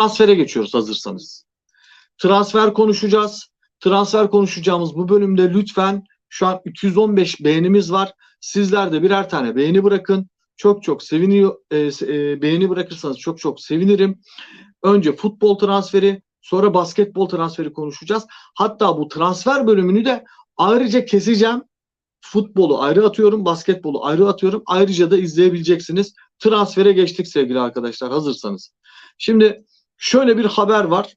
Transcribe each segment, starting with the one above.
transfere geçiyoruz hazırsanız. Transfer konuşacağız. Transfer konuşacağımız bu bölümde lütfen şu an 215 beğenimiz var. Sizler de birer tane beğeni bırakın. Çok çok seviniyor. E, e, beğeni bırakırsanız çok çok sevinirim. Önce futbol transferi, sonra basketbol transferi konuşacağız. Hatta bu transfer bölümünü de ayrıca keseceğim. Futbolu ayrı atıyorum, basketbolu ayrı atıyorum. Ayrıca da izleyebileceksiniz. Transfere geçtik sevgili arkadaşlar hazırsanız. Şimdi şöyle bir haber var.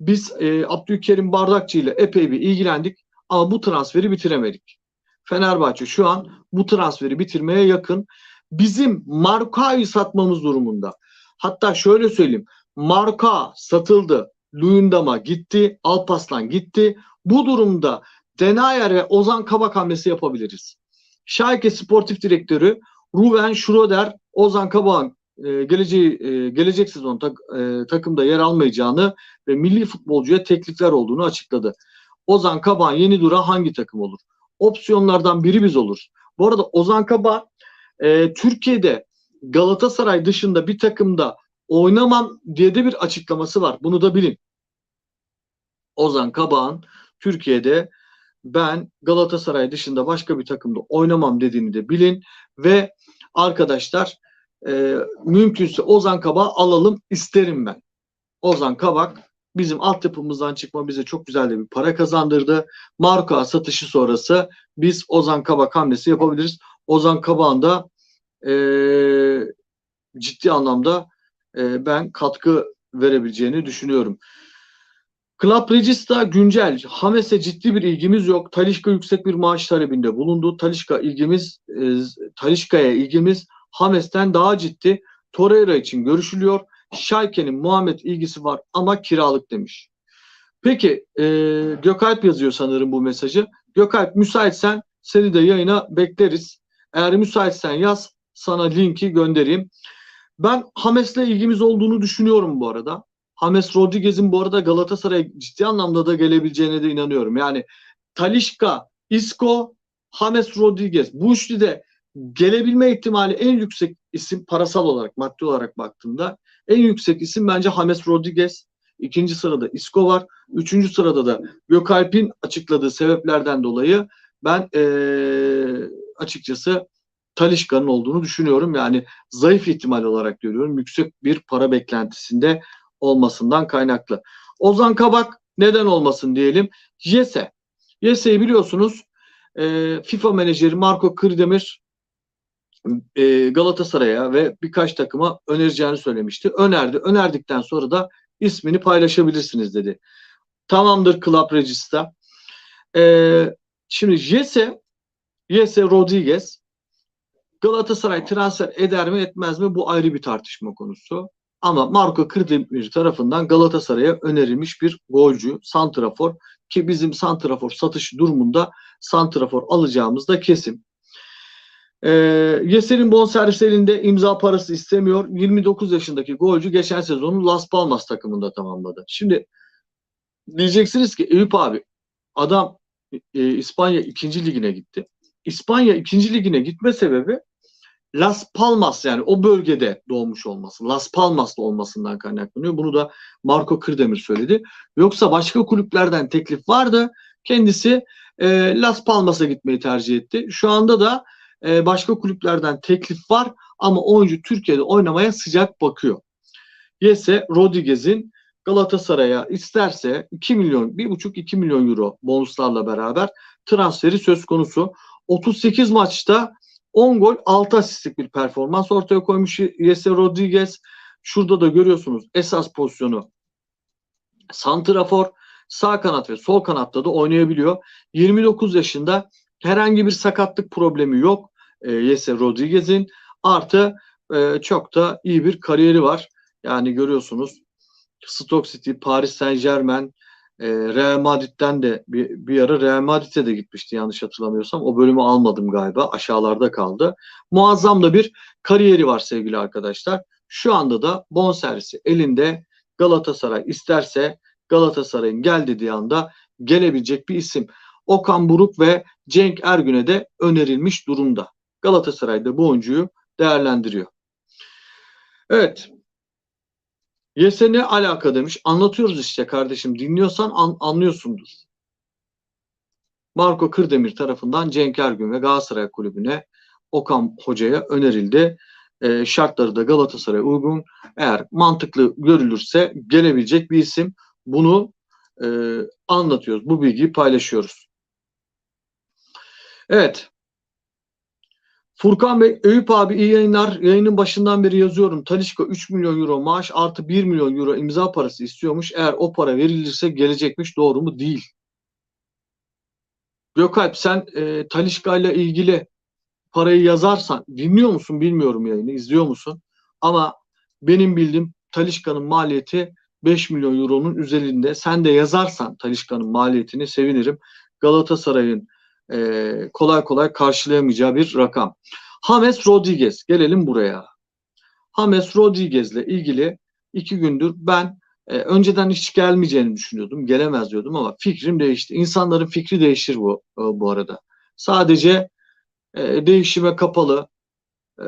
Biz e, Abdülkerim Bardakçı ile epey bir ilgilendik ama bu transferi bitiremedik. Fenerbahçe şu an bu transferi bitirmeye yakın. Bizim Marka'yı satmamız durumunda. Hatta şöyle söyleyeyim. Marka satıldı. Luyendam'a gitti. Alpaslan gitti. Bu durumda Denayer ve Ozan Kabak hamlesi yapabiliriz. Schalke Sportif Direktörü Ruven Schroeder Ozan Kabak'ın e, geleceği e, gelecek sezon tak, e, takımda yer almayacağını ve milli futbolcuya teklifler olduğunu açıkladı. Ozan Kabak'ın yeni dura hangi takım olur? Opsiyonlardan biri biz olur. Bu arada Ozan Kabak e, Türkiye'de Galatasaray dışında bir takımda oynamam diye de bir açıklaması var. Bunu da bilin. Ozan Kabak'ın Türkiye'de ben Galatasaray dışında başka bir takımda oynamam dediğini de bilin ve arkadaşlar e, mümkünse Ozan Kabak alalım isterim ben. Ozan Kabak bizim altyapımızdan çıkma bize çok güzel de bir para kazandırdı. Marka satışı sonrası biz Ozan Kabak hamlesi yapabiliriz. Ozan Kabak'ın da e, ciddi anlamda e, ben katkı verebileceğini düşünüyorum. Club Regista güncel. Hames'e ciddi bir ilgimiz yok. Talişka yüksek bir maaş talebinde bulundu. Talişka ilgimiz e, Talişka'ya ilgimiz Hames'ten daha ciddi. Torreira için görüşülüyor. Schalke'nin Muhammed ilgisi var ama kiralık demiş. Peki e, Gökalp yazıyor sanırım bu mesajı. Gökalp müsaitsen seni de yayına bekleriz. Eğer müsaitsen yaz sana linki göndereyim. Ben Hames'le ilgimiz olduğunu düşünüyorum bu arada. James Rodriguez'in bu arada Galatasaray'a ciddi anlamda da gelebileceğine de inanıyorum. Yani Talişka, Isco, James Rodriguez bu üçlü de gelebilme ihtimali en yüksek isim parasal olarak, maddi olarak baktığımda en yüksek isim bence James Rodriguez. İkinci sırada Isco var. Üçüncü sırada da Gökalp'in açıkladığı sebeplerden dolayı ben ee, açıkçası Talişka'nın olduğunu düşünüyorum. Yani zayıf ihtimal olarak görüyorum. Yüksek bir para beklentisinde olmasından kaynaklı. Ozan Kabak neden olmasın diyelim. Jese. Jese'yi biliyorsunuz FIFA menajeri Marco Kırdemir e, Galatasaray'a ve birkaç takıma önereceğini söylemişti. Önerdi. Önerdikten sonra da ismini paylaşabilirsiniz dedi. Tamamdır Club Regista. E, şimdi Jese Jese Rodriguez Galatasaray transfer eder mi etmez mi bu ayrı bir tartışma konusu. Ama Marco Kırdemir tarafından Galatasaray'a önerilmiş bir golcü, santrafor ki bizim santrafor satış durumunda santrafor alacağımız da kesin. Ee, Yeser'in bonservis elinde imza parası istemiyor. 29 yaşındaki golcü geçen sezonu Las Palmas takımında tamamladı. Şimdi diyeceksiniz ki Eyüp abi adam e, İspanya 2. ligine gitti. İspanya 2. ligine gitme sebebi Las Palmas yani o bölgede doğmuş olması, Las Palmas'ta olmasından kaynaklanıyor. Bunu da Marco Kırdemir söyledi. Yoksa başka kulüplerden teklif vardı. Kendisi e, Las Palmas'a gitmeyi tercih etti. Şu anda da e, başka kulüplerden teklif var ama oyuncu Türkiye'de oynamaya sıcak bakıyor. Yese Rodriguez'in Galatasaray'a isterse 2 milyon, 1,5-2 milyon euro bonuslarla beraber transferi söz konusu. 38 maçta 10 gol 6 asistlik bir performans ortaya koymuş Yese Rodriguez. Şurada da görüyorsunuz esas pozisyonu santrafor sağ kanat ve sol kanatta da oynayabiliyor. 29 yaşında herhangi bir sakatlık problemi yok e, Yese Rodriguez'in. Artı e, çok da iyi bir kariyeri var. Yani görüyorsunuz Stoke City, Paris Saint Germain, e, Real Madrid'den de bir, bir ara Real Madrid'e de gitmişti yanlış hatırlamıyorsam. O bölümü almadım galiba. Aşağılarda kaldı. Muazzam da bir kariyeri var sevgili arkadaşlar. Şu anda da bonservisi elinde Galatasaray isterse Galatasaray'ın gel dediği anda gelebilecek bir isim. Okan Buruk ve Cenk Ergün'e de önerilmiş durumda. Galatasaray da bu oyuncuyu değerlendiriyor. Evet. Yese ne alaka demiş. Anlatıyoruz işte kardeşim. Dinliyorsan an, anlıyorsundur. Marco Kırdemir tarafından Cenk Ergün ve Galatasaray Kulübü'ne Okan Hoca'ya önerildi. E, şartları da Galatasaray'a uygun. Eğer mantıklı görülürse gelebilecek bir isim. Bunu e, anlatıyoruz. Bu bilgiyi paylaşıyoruz. Evet. Furkan Bey, Eyüp abi iyi yayınlar. Yayının başından beri yazıyorum. Talişka 3 milyon euro maaş artı 1 milyon euro imza parası istiyormuş. Eğer o para verilirse gelecekmiş. Doğru mu? Değil. Gökalp sen e, Talişka ile ilgili parayı yazarsan dinliyor musun bilmiyorum yayını izliyor musun? Ama benim bildiğim Talişka'nın maliyeti 5 milyon euronun üzerinde. Sen de yazarsan Talişka'nın maliyetini sevinirim. Galatasaray'ın e, kolay kolay karşılayamayacağı bir rakam. James Rodriguez gelelim buraya. James Rodriguez ile ilgili iki gündür ben e, önceden hiç gelmeyeceğini düşünüyordum. Gelemez diyordum ama fikrim değişti. İnsanların fikri değişir bu e, bu arada. Sadece e, değişime kapalı, e,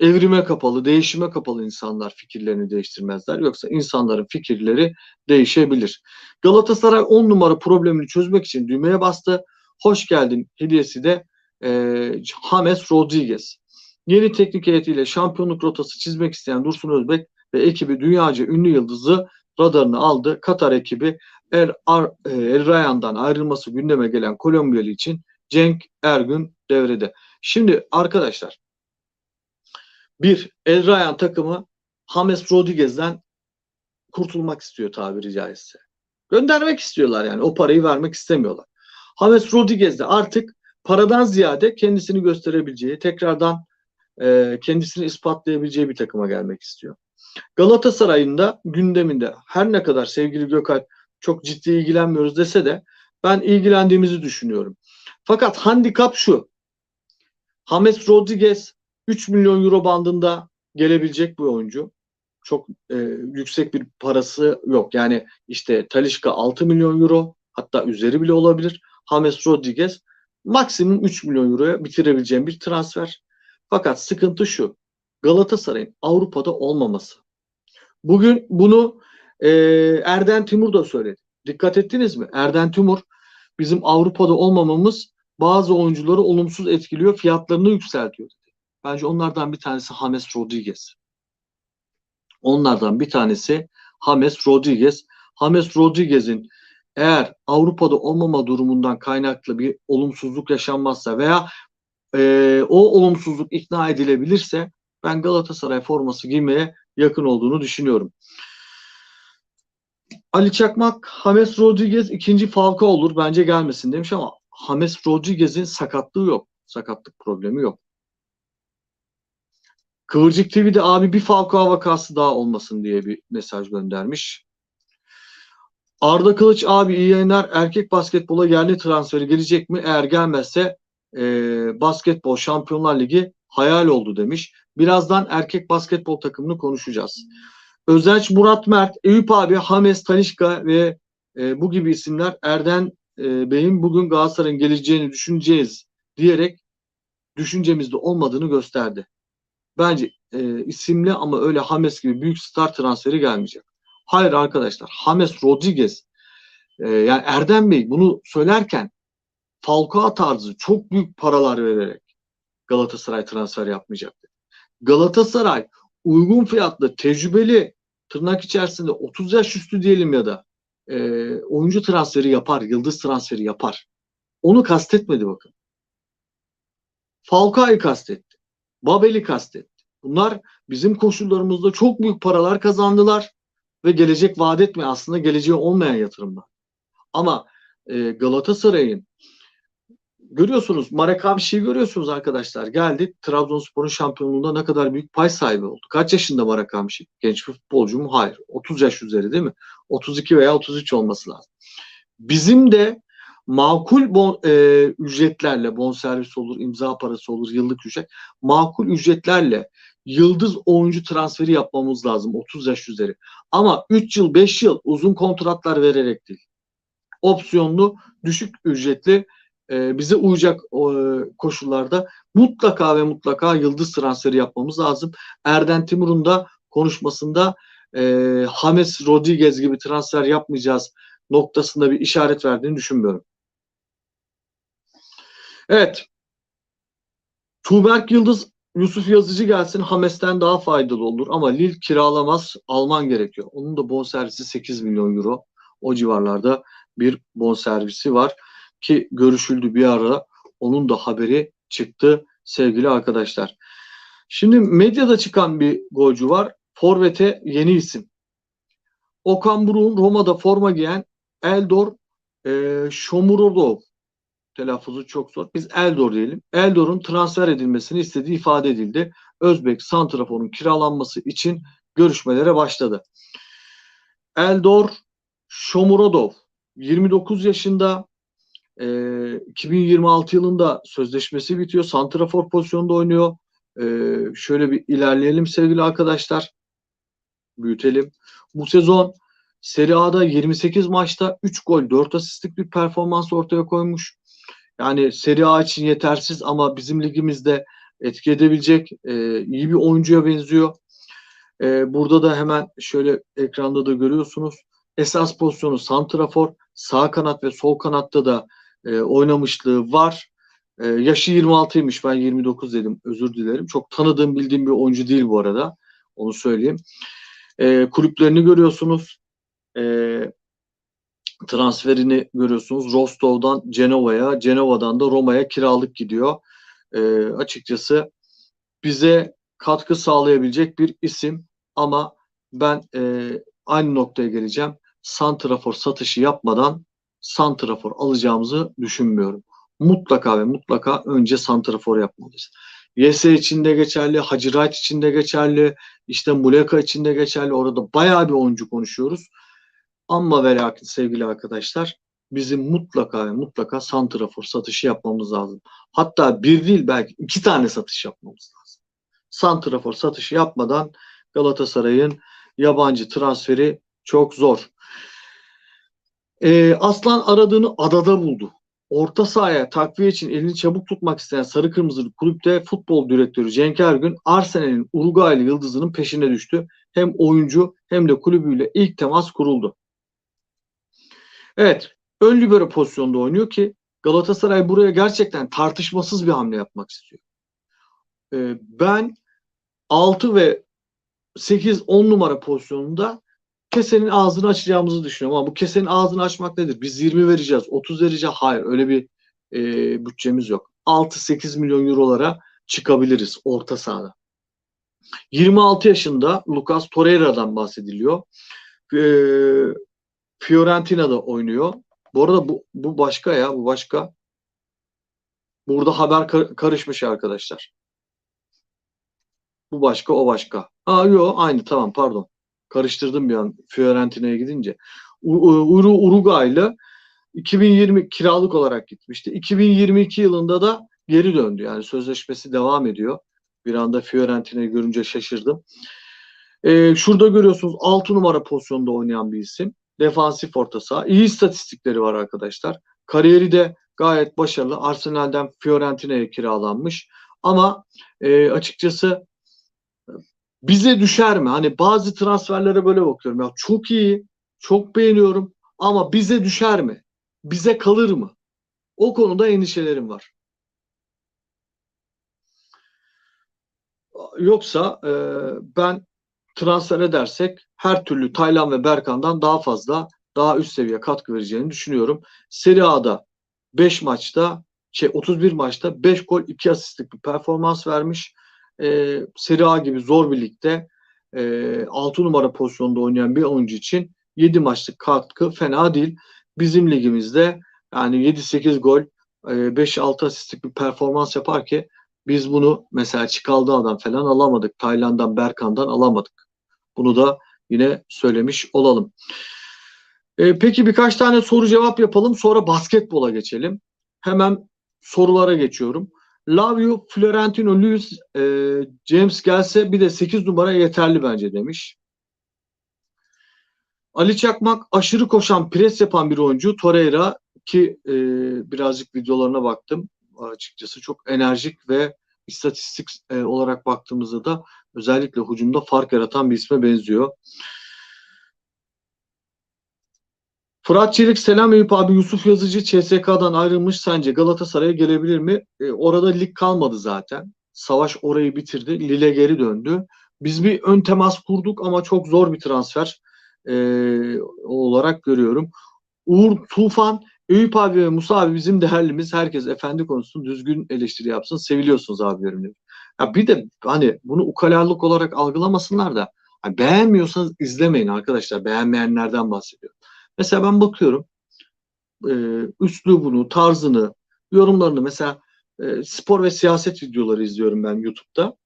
evrime kapalı, değişime kapalı insanlar fikirlerini değiştirmezler. Yoksa insanların fikirleri değişebilir. Galatasaray 10 numara problemini çözmek için düğmeye bastı. Hoş geldin hediyesi de e, James Rodriguez. Yeni teknik heyetiyle şampiyonluk rotası çizmek isteyen Dursun Özbek ve ekibi dünyaca ünlü yıldızı radarını aldı. Katar ekibi El, Ar, e, El Rayyan'dan ayrılması gündeme gelen Kolombiyalı için Cenk Ergün devrede. Şimdi arkadaşlar bir El Rayyan takımı James Rodriguez'den kurtulmak istiyor tabiri caizse. Göndermek istiyorlar yani o parayı vermek istemiyorlar. James Rodriguez de artık paradan ziyade kendisini gösterebileceği, tekrardan e, kendisini ispatlayabileceği bir takıma gelmek istiyor. Galatasaray'ın da gündeminde her ne kadar sevgili Gökalp çok ciddi ilgilenmiyoruz dese de ben ilgilendiğimizi düşünüyorum. Fakat handikap şu. James Rodriguez 3 milyon euro bandında gelebilecek bir oyuncu. Çok e, yüksek bir parası yok. Yani işte Talişka 6 milyon euro hatta üzeri bile olabilir. James Rodriguez maksimum 3 milyon euroya bitirebileceğim bir transfer. Fakat sıkıntı şu. Galatasaray'ın Avrupa'da olmaması. Bugün bunu e, Erden Timur da söyledi. Dikkat ettiniz mi? Erden Timur bizim Avrupa'da olmamamız bazı oyuncuları olumsuz etkiliyor, fiyatlarını yükseltiyor. Bence onlardan bir tanesi James Rodriguez. Onlardan bir tanesi James Rodriguez. James Rodriguez'in eğer Avrupa'da olmama durumundan kaynaklı bir olumsuzluk yaşanmazsa veya e, o olumsuzluk ikna edilebilirse ben Galatasaray forması giymeye yakın olduğunu düşünüyorum. Ali Çakmak, James Rodriguez ikinci Falka olur bence gelmesin demiş ama James Rodriguez'in sakatlığı yok. Sakatlık problemi yok. Kıvırcık TV'de abi bir Falcao vakası daha olmasın diye bir mesaj göndermiş. Arda Kılıç abi iyi yayınlar. Erkek basketbola yerli transferi gelecek mi? Eğer gelmezse e, basketbol Şampiyonlar Ligi hayal oldu demiş. Birazdan erkek basketbol takımını konuşacağız. Özenç Murat Mert, Eyüp abi, Hames Talişka ve e, bu gibi isimler Erden e, Bey'in bugün Galatasaray'ın geleceğini düşüneceğiz diyerek düşüncemizde olmadığını gösterdi. Bence e, isimli ama öyle Hames gibi büyük star transferi gelmeyecek. Hayır arkadaşlar. James Rodriguez e, yani Erdem Bey bunu söylerken Falcao tarzı çok büyük paralar vererek Galatasaray transfer yapmayacaktı. Galatasaray uygun fiyatlı, tecrübeli tırnak içerisinde 30 yaş üstü diyelim ya da e, oyuncu transferi yapar, yıldız transferi yapar. Onu kastetmedi bakın. Falcao'yu kastetti. Babel'i kastetti. Bunlar bizim koşullarımızda çok büyük paralar kazandılar ve gelecek vaat etmeyen aslında geleceği olmayan yatırımlar. Ama e, Galatasaray'ın görüyorsunuz Marek Hamşi'yi görüyorsunuz arkadaşlar. Geldi Trabzonspor'un şampiyonluğunda ne kadar büyük pay sahibi oldu. Kaç yaşında Marek Hamşi? Genç bir futbolcu mu? Hayır. 30 yaş üzeri değil mi? 32 veya 33 olması lazım. Bizim de makul bon, e, ücretlerle bonservis olur, imza parası olur, yıllık ücret. Makul ücretlerle yıldız oyuncu transferi yapmamız lazım 30 yaş üzeri. Ama 3 yıl 5 yıl uzun kontratlar vererek değil. Opsiyonlu düşük ücretli e, bize uyacak e, koşullarda mutlaka ve mutlaka yıldız transferi yapmamız lazım. Erden Timur'un da konuşmasında e, James Rodriguez gibi transfer yapmayacağız noktasında bir işaret verdiğini düşünmüyorum. Evet. Tuğberk Yıldız Yusuf Yazıcı gelsin Hames'ten daha faydalı olur ama Lille kiralamaz alman gerekiyor. Onun da bonservisi 8 milyon euro. O civarlarda bir bonservisi var ki görüşüldü bir ara. Onun da haberi çıktı sevgili arkadaşlar. Şimdi medyada çıkan bir golcü var. Forvet'e yeni isim. Okan Buruk'un Roma'da forma giyen Eldor e, Shomurodov telaffuzu çok zor. Biz Eldor diyelim. Eldor'un transfer edilmesini istediği ifade edildi. Özbek Santrafor'un kiralanması için görüşmelere başladı. Eldor Shomurodov 29 yaşında e, 2026 yılında sözleşmesi bitiyor. Santrafor pozisyonda oynuyor. E, şöyle bir ilerleyelim sevgili arkadaşlar. Büyütelim. Bu sezon Serie A'da 28 maçta 3 gol 4 asistlik bir performans ortaya koymuş. Yani Serie A için yetersiz ama bizim ligimizde etki edebilecek e, iyi bir oyuncuya benziyor. E, burada da hemen şöyle ekranda da görüyorsunuz. Esas pozisyonu santrafor, sağ kanat ve sol kanatta da e, oynamışlığı var. E, yaşı 26'ymış ben 29 dedim özür dilerim. Çok tanıdığım bildiğim bir oyuncu değil bu arada. Onu söyleyeyim. E, kulüplerini görüyorsunuz. E, transferini görüyorsunuz. Rostov'dan Cenova'ya, Cenova'dan da Roma'ya kiralık gidiyor. E, açıkçası bize katkı sağlayabilecek bir isim ama ben e, aynı noktaya geleceğim. Santrafor satışı yapmadan Santrafor alacağımızı düşünmüyorum. Mutlaka ve mutlaka önce Santrafor yapmalıyız. Yese için de geçerli, Hacı Wright için de geçerli, işte Muleka için de geçerli. Orada bayağı bir oyuncu konuşuyoruz. Ama ve lakin sevgili arkadaşlar bizim mutlaka ve mutlaka santrafor satışı yapmamız lazım. Hatta bir değil belki iki tane satış yapmamız lazım. Santrafor satışı yapmadan Galatasaray'ın yabancı transferi çok zor. Ee, Aslan aradığını adada buldu. Orta sahaya takviye için elini çabuk tutmak isteyen Sarı Kırmızılı kulüpte futbol direktörü Cenk Ergün Arsenal'in Uruguaylı yıldızının peşine düştü. Hem oyuncu hem de kulübüyle ilk temas kuruldu. Evet. Ön libero pozisyonda oynuyor ki Galatasaray buraya gerçekten tartışmasız bir hamle yapmak istiyor. Ee, ben 6 ve 8-10 numara pozisyonunda kesenin ağzını açacağımızı düşünüyorum. Ama bu kesenin ağzını açmak nedir? Biz 20 vereceğiz, 30 vereceğiz. Hayır öyle bir e, bütçemiz yok. 6-8 milyon eurolara çıkabiliriz orta sahada. 26 yaşında Lucas Torreira'dan bahsediliyor. Ee, Fiorentina'da oynuyor. Bu arada bu, bu başka ya bu başka. Burada haber kar- karışmış arkadaşlar. Bu başka o başka. Ha yok aynı tamam pardon. Karıştırdım bir an Fiorentina'ya gidince. Uru Uruguaylı 2020 kiralık olarak gitmişti. 2022 yılında da geri döndü. Yani sözleşmesi devam ediyor. Bir anda Fiorentina'yı görünce şaşırdım. Ee, şurada görüyorsunuz 6 numara pozisyonda oynayan bir isim defansif orta saha. İyi istatistikleri var arkadaşlar. Kariyeri de gayet başarılı. Arsenal'den Fiorentina'ya kiralanmış. Ama e, açıkçası bize düşer mi? Hani bazı transferlere böyle bakıyorum. Ya çok iyi, çok beğeniyorum ama bize düşer mi? Bize kalır mı? O konuda endişelerim var. Yoksa e, ben transfer edersek her türlü Taylan ve Berkan'dan daha fazla daha üst seviye katkı vereceğini düşünüyorum. Serie A'da 5 maçta şey 31 maçta 5 gol 2 asistlik bir performans vermiş. Ee, Serie A gibi zor bir ligde e, 6 numara pozisyonda oynayan bir oyuncu için 7 maçlık katkı fena değil. Bizim ligimizde yani 7-8 gol 5-6 asistlik bir performans yapar ki biz bunu mesela Çikaldağ'dan falan alamadık. Tayland'dan, Berkan'dan alamadık. Bunu da yine söylemiş olalım. E, peki birkaç tane soru cevap yapalım. Sonra basketbola geçelim. Hemen sorulara geçiyorum. Lavio, Florentino, Luis, e, James gelse bir de 8 numara yeterli bence demiş. Ali Çakmak aşırı koşan, pres yapan bir oyuncu. Torreira ki e, birazcık videolarına baktım açıkçası. Çok enerjik ve istatistik e, olarak baktığımızda da özellikle hücumda fark yaratan bir isme benziyor. Fırat Çelik selam Eyüp abi Yusuf Yazıcı CSK'dan ayrılmış sence Galatasaray'a gelebilir mi? E, orada lig kalmadı zaten. Savaş orayı bitirdi. Lille geri döndü. Biz bir ön temas kurduk ama çok zor bir transfer e, olarak görüyorum. Uğur Tufan Eyüp abi ve Musa abi bizim değerlimiz. Herkes efendi konuşsun, düzgün eleştiri yapsın. Seviliyorsunuz abilerim. Ya bir de hani bunu ukalalık olarak algılamasınlar da hani beğenmiyorsanız izlemeyin arkadaşlar. Beğenmeyenlerden bahsediyorum. Mesela ben bakıyorum e, üslubunu, tarzını, yorumlarını mesela e, spor ve siyaset videoları izliyorum ben YouTube'da.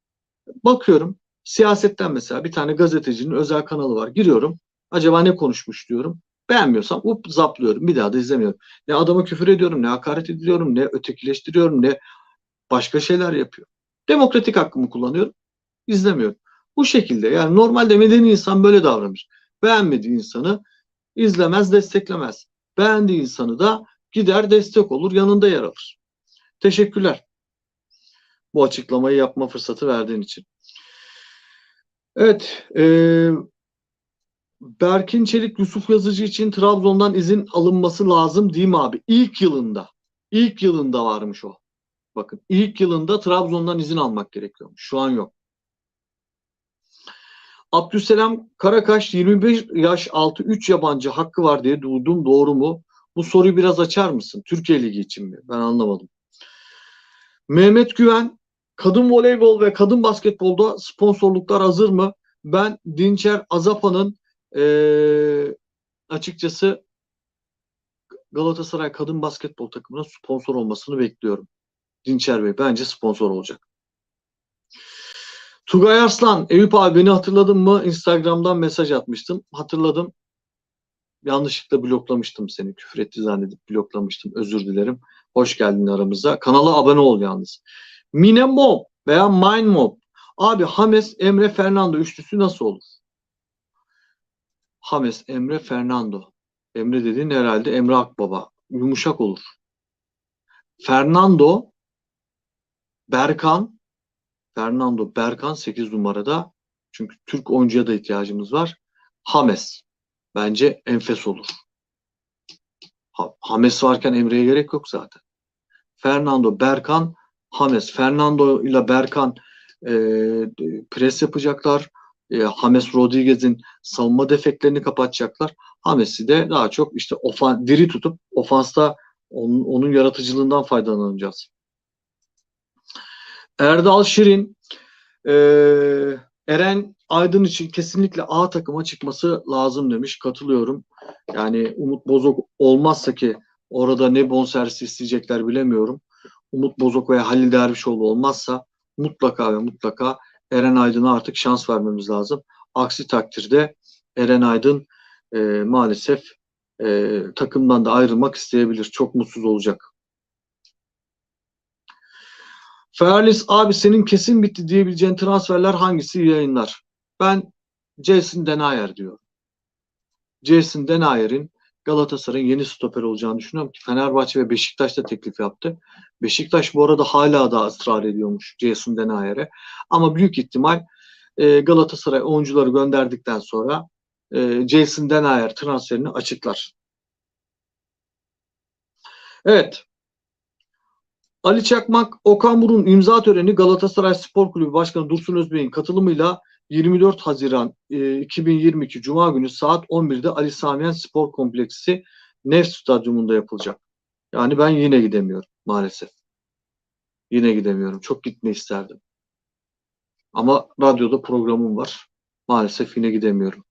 Bakıyorum siyasetten mesela bir tane gazetecinin özel kanalı var. Giriyorum. Acaba ne konuşmuş diyorum. Beğenmiyorsam up zaplıyorum. Bir daha da izlemiyorum. Ne adama küfür ediyorum, ne hakaret ediyorum, ne ötekileştiriyorum, ne başka şeyler yapıyor. Demokratik hakkımı kullanıyorum. İzlemiyorum. Bu şekilde yani normalde medeni insan böyle davranır. Beğenmediği insanı izlemez, desteklemez. Beğendiği insanı da gider destek olur, yanında yer alır. Teşekkürler. Bu açıklamayı yapma fırsatı verdiğin için. Evet, e, Berkin Çelik Yusuf Yazıcı için Trabzon'dan izin alınması lazım değil mi abi? İlk yılında. İlk yılında varmış o. Bakın ilk yılında Trabzon'dan izin almak gerekiyormuş. Şu an yok. Abdüselam Karakaş 25 yaş altı 3 yabancı hakkı var diye duydum. Doğru mu? Bu soruyu biraz açar mısın? Türkiye Ligi için mi? Ben anlamadım. Mehmet Güven kadın voleybol ve kadın basketbolda sponsorluklar hazır mı? Ben Dinçer Azapa'nın ee, açıkçası Galatasaray kadın basketbol takımına sponsor olmasını bekliyorum. Dinçer Bey bence sponsor olacak. Tugay Arslan, Eyüp abi beni hatırladın mı? Instagram'dan mesaj atmıştım. Hatırladım. Yanlışlıkla bloklamıştım seni. Küfür etti zannedip bloklamıştım. Özür dilerim. Hoş geldin aramıza. Kanala abone ol yalnız. Mine Mob veya Mine Mob. Abi Hames, Emre, Fernando üçlüsü nasıl olur? Hames, Emre, Fernando. Emre dediğin herhalde Emre Akbaba. Yumuşak olur. Fernando, Berkan, Fernando Berkan 8 numarada. Çünkü Türk oyuncuya da ihtiyacımız var. Hames. Bence enfes olur. Ha, Hames varken Emre'ye gerek yok zaten. Fernando, Berkan, Hames. Fernando ile Berkan e, pres yapacaklar. E, James Rodriguez'in savunma defeklerini kapatacaklar. Hames'i de daha çok işte ofan, diri tutup ofansta onun, onun yaratıcılığından faydalanacağız. Erdal Şirin e, Eren Aydın için kesinlikle A takıma çıkması lazım demiş. Katılıyorum. Yani Umut Bozok olmazsa ki orada ne bonservis isteyecekler bilemiyorum. Umut Bozok veya Halil Dervişoğlu olmazsa mutlaka ve mutlaka Eren Aydın'a artık şans vermemiz lazım. Aksi takdirde Eren Aydın e, maalesef e, takımdan da ayrılmak isteyebilir. Çok mutsuz olacak. Ferlis abi senin kesin bitti diyebileceğin transferler hangisi yayınlar? Ben Jason Denayer diyorum. Jason Denayer'in Galatasaray'ın yeni stoper olacağını düşünüyorum ki Fenerbahçe ve Beşiktaş da teklif yaptı. Beşiktaş bu arada hala da ısrar ediyormuş Jason Denayer'e. Ama büyük ihtimal e, Galatasaray oyuncuları gönderdikten sonra e, Jason Denayer transferini açıklar. Evet. Ali Çakmak, Okan Burun imza töreni Galatasaray Spor Kulübü Başkanı Dursun Özbey'in katılımıyla 24 Haziran e, 2022 Cuma günü saat 11'de Ali Samiyen Spor Kompleksi Nef Stadyumunda yapılacak. Yani ben yine gidemiyorum maalesef. Yine gidemiyorum. Çok gitme isterdim. Ama radyoda programım var. Maalesef yine gidemiyorum.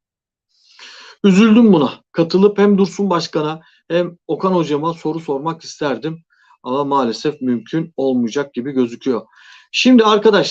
Üzüldüm buna. Katılıp hem Dursun Başkan'a hem Okan Hocama soru sormak isterdim. Ama maalesef mümkün olmayacak gibi gözüküyor. Şimdi arkadaşlar